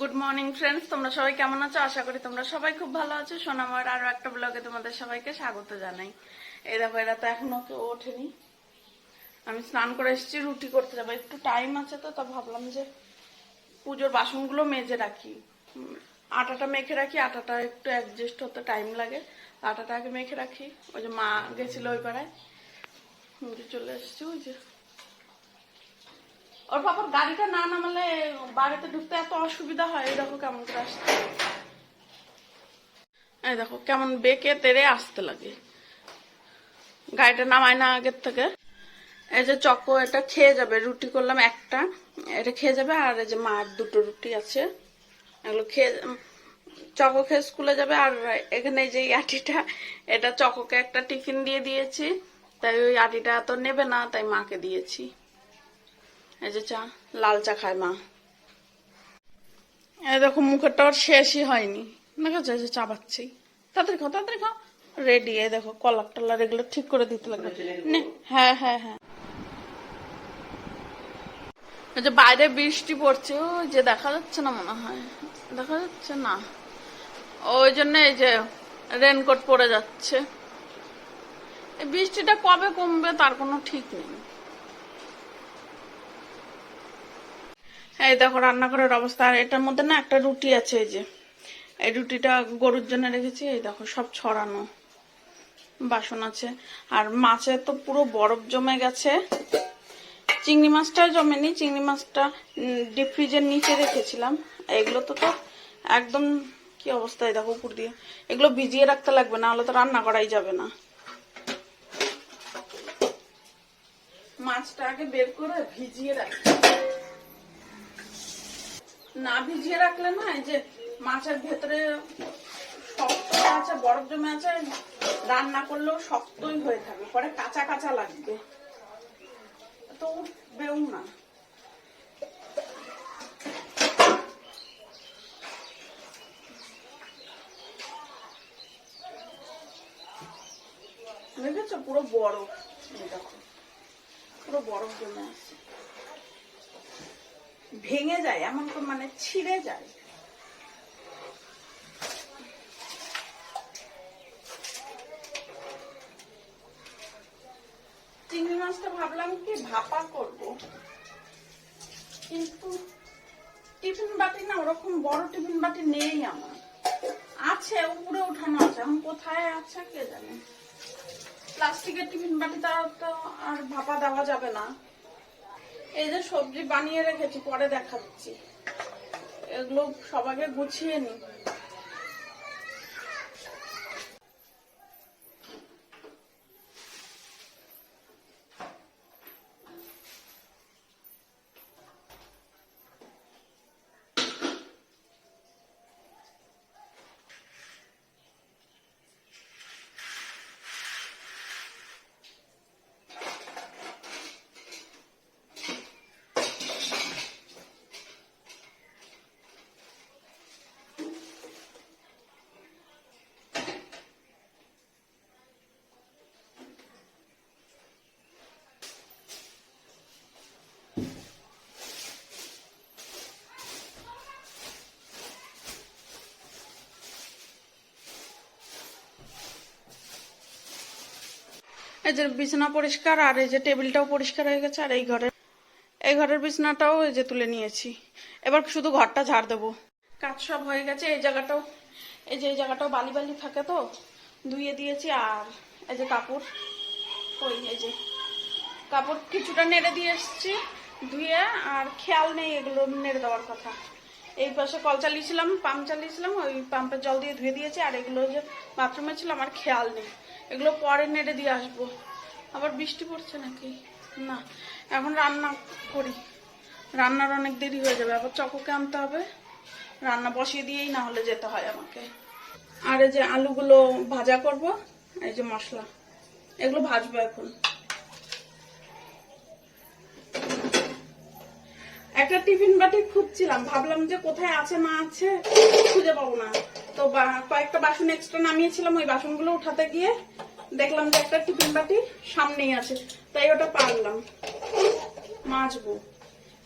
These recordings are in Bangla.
গুড মর্নিং ফ্রেন্ডস তোমরা সবাই কেমন আছো? আশা করি তোমরা সবাই খুব ভালো আছো। সোনামার আরও একটা ব্লগে তোমাদের সবাইকে স্বাগত জানাই। এই দেখো, এরা তো এখনও কেউ ওঠেনি। আমি স্নান করে এসেছি, রুটি করতে যাব। একটু টাইম আছে তো, তা ভাবলাম যে পুজোর বাসনগুলো মেজে রাখি। আটাটা মেখে রাখি, আটাটা একটু অ্যাডজাস্ট হতে টাইম লাগে। আটাটা আগে মেখে রাখি। ওই যে মা গেছিল ওই পাড়ায়। চলে এসেছি, ওই যে ওর বাবার গাড়িটা না নামালে বাড়িতে ঢুকতে এত অসুবিধা হয়, এই দেখো কেমন করে আসতে এই দেখো কেমন বেঁকে তেরে আসতে লাগে। গাড়িটা নামায় না আগের থেকে। এই যে চকো, এটা খেয়ে যাবে, রুটি করলাম একটা। এটা খেয়ে যাবে আর এই যে মার দুটো রুটি আছে। এগুলো খেয়ে চকো খেয়ে স্কুলে যাবে আর এখানে যে আটিটা, এটা চকোকে একটা টিফিন দিয়ে দিয়েছি। তাই ওই আটিটা তো নেবে না, তাই মাকে দিয়েছি। এই যে চা, লাল চা খায় মা। এই দেখো, মুখেরটা ওর শেষই হয়নি। এই যে চা পাচ্ছি তাড়াতাড়ি খাও তাড়াতাড়ি খাও। রেডি এই দেখো, কলার টলার এগুলো ঠিক করে দিতে লাগবে। হ্যাঁ হ্যাঁ হ্যাঁ। যে বাইরে বৃষ্টি পড়ছে, ওই যে দেখা যাচ্ছে না মনে হয়। দেখা যাচ্ছে না। ওই জন্য এই যে রেনকোট পরে যাচ্ছে। এই বৃষ্টিটা কবে কমবে তার কোনো ঠিক নেই। এই দেখো রান্নাঘরের অবস্থা। আর এটার মধ্যে না একটা রুটি আছে এই যে। এই রুটিটা গরুর জন্য রেখেছি, এই দেখো সব ছড়ানো বাসন আছে। আর মাছে তো পুরো বরফ জমে গেছে। চিংড়ি মাছটা জমেনি, চিংড়ি মাছটা ডিপ ফ্রিজের নিচে রেখেছিলাম। এগুলো তো তো একদম কি অবস্থায় দেখো উপর দিয়ে। এগুলো ভিজিয়ে রাখতে লাগবে না হলে তো রান্না করাই যাবে না। মাছটা আগে বের করে ভিজিয়ে রাখি না, ভিজিয়ে রাখলে না যে মাছের ভেতরে শক্ত আছে, বরফ জমে আছে, রান্না করলেও শক্তই হয়ে থাকবে পরে কাঁচা কাঁচা লাগবে। তো উঠবেও না। দেখেছ? পুরো বরফ দেখো। পুরো বরফ জমে আছে। ভেঙে যায়, এমন মানে ছিঁড়ে যায়। চিংড়ি মাছটা ভাবলাম কি ভাপা করব। কিন্তু টিফিন বাটি না ওরকম বড় টিফিন বাটি নেই আমার। আছে, উপরে উঠানো আছে। এখন কোথায় আছে কে জানে। প্লাস্টিকের টিফিন বাটি তার তো আর ভাপা দেওয়া যাবে না। এই যে সবজি বানিয়ে রেখেছি পরে দেখাচ্ছি। এগুলো সবাইকে গুছিয়ে নি। এই যে বিছানা পরিষ্কার, আর এই যে টেবিলটাও পরিষ্কার হয়ে গেছে, আর এই ঘরের এই ঘরের বিছানাটাও এই যে তুলে নিয়েছি। এবার শুধু ঘরটা ঝাড় দেবো। কাজ সব হয়ে গেছে, এই জায়গাটাও এই যে এই জায়গাটাও বালি বালি থাকে তো, ধুয়ে দিয়েছি, আর এই যে কাপড়। ওই, এই যে কাপড় কিছুটা নেড়ে দিয়ে এসেছি, ধুয়ে, আর খেয়াল নেই এগুলো নেড়ে দেওয়ার কথা। এই পাশে কল চালিয়েছিলাম, পাম্প চালিয়েছিলাম, ওই পাম্পের জল দিয়ে ধুয়ে দিয়েছি, আর এগুলো যে বাথরুমে ছিল, আমার খেয়াল নেই। এগুলো পরে নেড়ে দিয়ে আসব। আবার বৃষ্টি পড়ছে নাকি? না, এখন রান্না করি। রান্নার অনেক দেরি হয়ে যাবে, আবার চকোকে আনতে হবে। রান্না বসিয়ে দিয়েই না হলে যেতে হয় আমাকে। আর এই যে আলুগুলো ভাজা করব, এই যে মশলা, এগুলো ভাজবো এখন। একটা টিফিন বাটি খুঁজছিলাম। ভাবলাম যে কোথায় আছে, না আছে, খুঁজে পাবো না। তো কয়েকটা বাসন এক্সট্রা নামিয়েছিলাম, ওই বাসনগুলো উঠাতে গিয়ে দেখলাম যে একটা টিফিন বাটি সামনেই আছে। তাই ওটা পারলাম। মাজবো।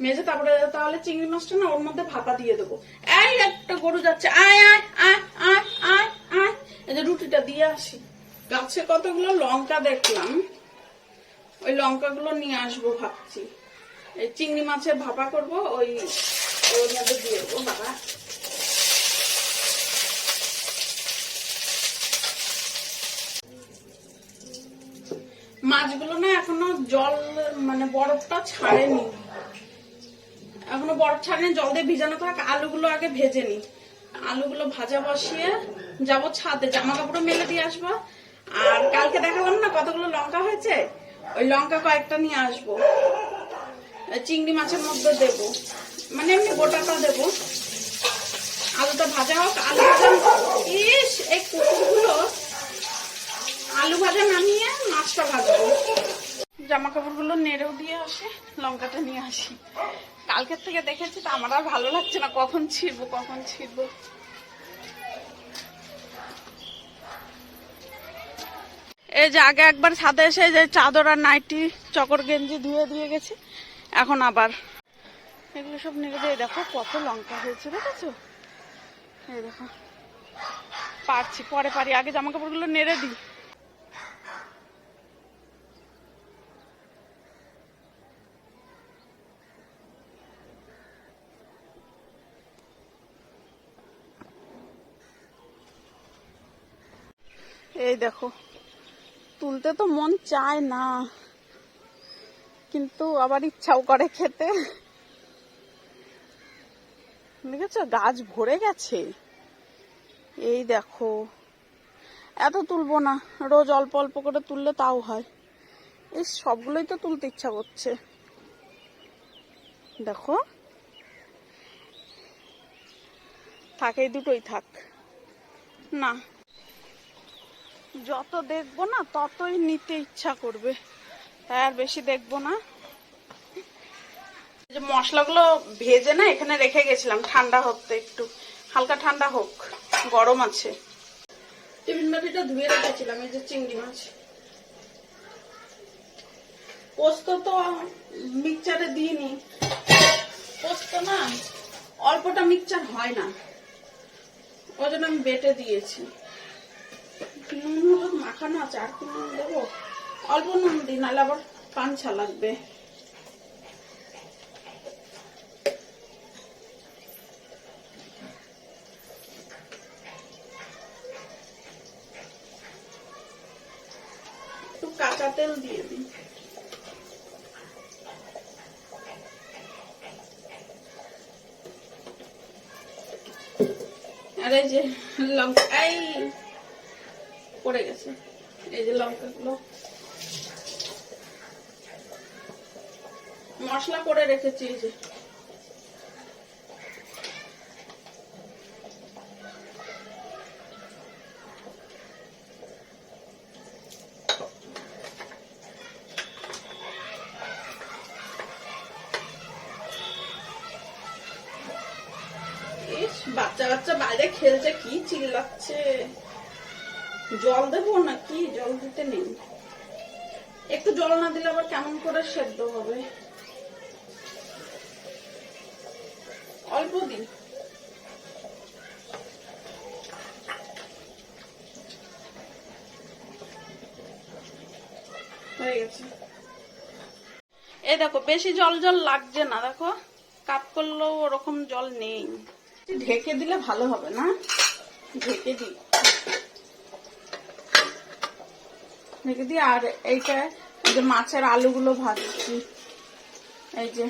মেজে, তারপরে তাহলে চিংড়ি মাছটা না ওর মধ্যে ভাপা দিয়ে দেবো। এই একটা গরু যাচ্ছে। আয় আয় আয় আয় আয় আয়। এই যে রুটিটা দিয়ে আসি। গাছে কতগুলো লঙ্কা দেখলাম। ওই লঙ্কাগুলো নিয়ে আসব ভাবছি। চিংড়ি মাছের ভাপা করব, ওই ওর মধ্যে দিয়ে দেবো বাবা মাছগুলো না এখনও জল মানে বরফটা ছাড়েনি। এখনও বরফ ছাড়েনি, জল দিয়ে ভিজানো থাক, আলুগুলো আগে ভেজে নি আলুগুলো ভাজা বসিয়ে যাব ছাদে জামা কাপড় মেলে দিয়ে আসব। আর কালকে দেখালাম না কতগুলো লঙ্কা হয়েছে? ওই লঙ্কা কয়েকটা নিয়ে আসব। চিংড়ি মাছের মধ্যে দেব। মানে এমনি গোটাটা দেব। আলুটা ভাজা হোক, আলু ভাজা ইস, এই কুকুরগুলো আলু ভাজা নামিয়ে মাছটা ভাজবো। জামা কাপড়গুলো নেড়েও দিয়ে আসে, লঙ্কাটা নিয়ে আসি। কালকের থেকে দেখেছি তো আমার আর ভালো লাগছে না, কখন ছিড়বো কখন ছিড়বো। এই যে আগে একবার ছাদে এসে যে চাদর আর নাইটি, চকর গেঞ্জি ধুয়ে দিয়ে গেছে। এখন আবার। এগুলো সব নেড়ে দিয়ে দেখো কত লঙ্কা হয়েছে, দেখেছ? এই দেখো। পারছি, পরে পারি। আগে জামা কাপড়গুলো নেড়ে দিই। এই দেখো, তুলতে তো মন চায় না। কিন্তু আবার ইচ্ছাও করে খেতে। দেখেছ, গাছ ভরে গেছে। এই দেখো, এত তুলবো না, রোজ অল্প অল্প করে তুললে তাও হয়। এই সবগুলোই তো তুলতে ইচ্ছা করছে। দেখো, থাক, এই দুটোই থাক। না, যত দেখব না, ততই নিতে ইচ্ছা করবে। তাই আর বেশি দেখব না। যে মশলাগুলো ভেজে না, এখানে রেখে গেছিলাম, ঠান্ডা হতে একটু। হালকা ঠান্ডা হোক, গরম আছে। টিফিন বাটিটা ধুয়ে রেখেছিলাম, এই যে চিংড়ি মাছ। পোস্ত তো মিক্সচারে দিইনি। পোস্ত না, অল্পটা মিক্সচার হয় না। ওই জন্য আমি বেটে দিয়েছি। নুন হলুদ মাখানো আছে, আর কি নুন দেবো? অল্প নুন দিই নাহলে আবার পাঞ্ছা লাগবে। একটু তেল দিয়ে আর এই যে লঙ্কা, এই পড়ে গেছে। এই যে লঙ্কাগুলো। মশলা করে রেখেছি বাচ্চা বাচ্চা বাইরে খেলছে, কি চিল্লাচ্ছে। জল দেবো না কি জল দিতে নেই। একটু জল না দিলে আবার কেমন করে সেদ্ধ হবে? অল্প দিন। হয়ে গেছে। এই দেখো বেশি জল জল লাগছে না দেখো। কাপ করলেও ওরকম জল নেই। ঢেকে দিলে ভালো হবে না? ঢেকে দিই। ঢেকে দিই আর এইটা যে মাছের আলুগুলো ভাজছি এই যে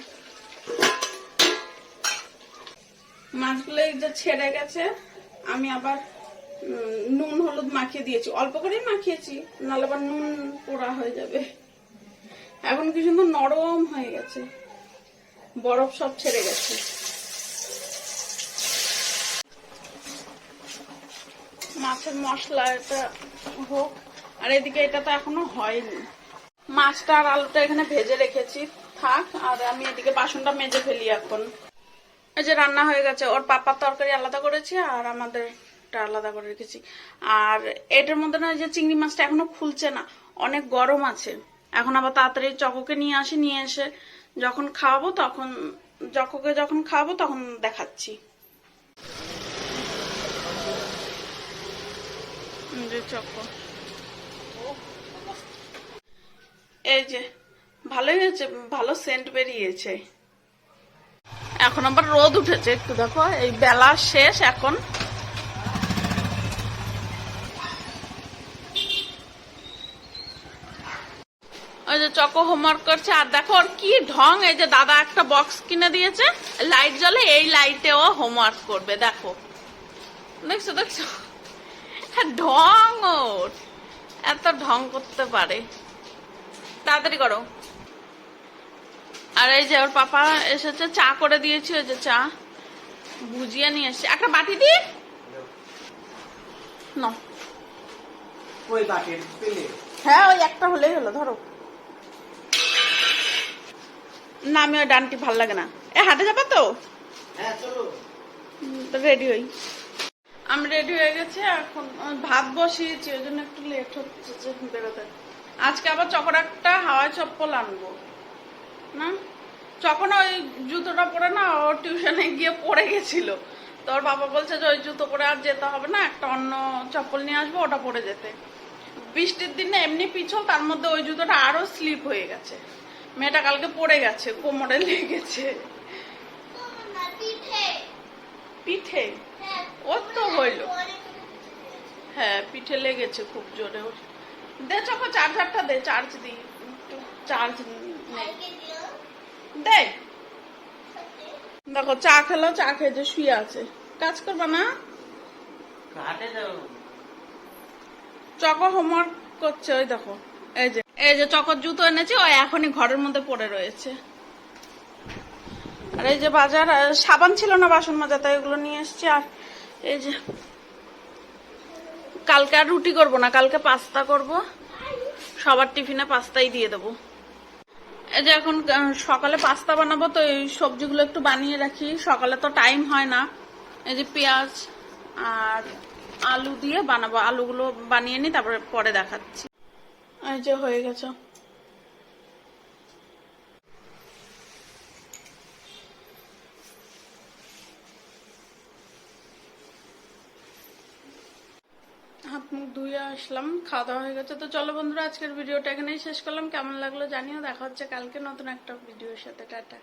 মাছগুলো যে ছেড়ে গেছে, আমি আবার নুন হলুদ মাখিয়ে দিয়েছি। অল্প করেই মাখিয়েছি, নাহলে আবার নুন পোড়া হয়ে যাবে। এখন কি সুন্দর নরম হয়ে গেছে। বরফ সব ছেড়ে গেছে। মাছের মশলা এটা হোক, আর এদিকে এটা তো এখনও হয়নি। মাছটা আর আলুটা এখানে ভেজে রেখেছি। থাক, আর আমি এদিকে বাসনটা মেজে ফেলি এখন। এই যে রান্না হয়ে গেছে, ওর পাপার তরকারি আলাদা করেছি আর আমাদেরটা আলাদা করে রেখেছি। আর এটার মধ্যে না যে চিংড়ি মাছটা এখনও খুলছে না, অনেক গরম আছে। এখন আবার তাড়াতাড়ি চকোকে নিয়ে আসি, নিয়ে এসে যখন খাওয়াবো তখন যখকে যখন খাব তখন দেখাচ্ছি। চকো। এই যে, ভালোই হয়েছে, ভালো সেন্ট বেরিয়েছে। এখন আবার রোদ উঠেছে। একটু দেখো, এই বেলা শেষ এখন। ওই যে চকো হোমওয়ার্ক করছে, আর দেখো ওর কি ঢং, এই যে দাদা একটা বক্স কিনে দিয়েছে লাইট জ্বলে এই লাইটে ও হোমওয়ার্ক করবে, দেখো। দেখছ দেখছ? হ্যাঁ ঢং ওর। এত ঢং করতে পারে। তাড়াতাড়ি করো। আর এই যে ওর পাপা এসেছে চা করে দিয়েছি ওই যে চা। বুঝিয়ে নিয়ে এসছে। একটা বাটি দি। না। ওই বাটির হ্যাঁ ওই একটা হলেই হলো ধরো। না আমি ওই ডানটি ভালো লাগে না। এ হাটে যাবা তো? হ্যাঁ রেডি হই। আমি রেডি হয়ে গেছি এখন ভাত বসিয়েছি ওই জন্য একটু লেট হচ্ছে বেরোতে। আজকে আবার চকর একটা হাওয়াই চপ্পল আনব। না? যখন ওই জুতোটা পরে না ও টিউশনে গিয়ে পড়ে গেছিল। তো ওর বাবা বলছে যে ওই জুতো পরে আর যেতে হবে না একটা অন্য চপ্পল নিয়ে আসব ওটা পরে যেতে। বৃষ্টির দিনে এমনি পিছল তার মধ্যে ওই জুতোটা আরও স্লিপ হয়ে গেছে। মেয়েটা কালকে পড়ে গেছে কোমরে লেগেছে। পিঠে। ওর তো হইল। হ্যাঁ পিঠে লেগেছে খুব জোরে ওর। দে চকো চার্জারটা দে চার্জ দি একটু চার্জ নেই দে দেখো চা খেলো চা খেয়ে যে শুয়ে আছে। কাজ করবা না? চকো হোমওয়ার্ক করছে ওই দেখো। এই যে এই যে চকর জুতো এনেছি ওই এখনই ঘরের মধ্যে পড়ে রয়েছে। আর এই যে বাজার সাবান ছিল না বাসন মাজা তাই এগুলো নিয়ে এসছি। আর এই যে কালকে আর রুটি করব না কালকে পাস্তা করব। সবার টিফিনে পাস্তাই দিয়ে দেবো। এই যে এখন সকালে পাস্তা বানাবো, তো এই সবজিগুলো একটু বানিয়ে রাখি। সকালে তো টাইম হয় না। এই যে পেঁয়াজ আর আলু দিয়ে বানাবো। আলুগুলো বানিয়ে নি তারপরে পরে দেখাচ্ছি। এই যে হয়ে গেছে হাত মুখ ধুয়ে আসলাম খাওয়া দাওয়া হয়ে গেছে। তো চলো বন্ধুরা, আজকের ভিডিওটা এখানেই শেষ করলাম। কেমন লাগল জানিও। দেখা হচ্ছে কালকে নতুন একটা ভিডিওর সাথে। টাটা।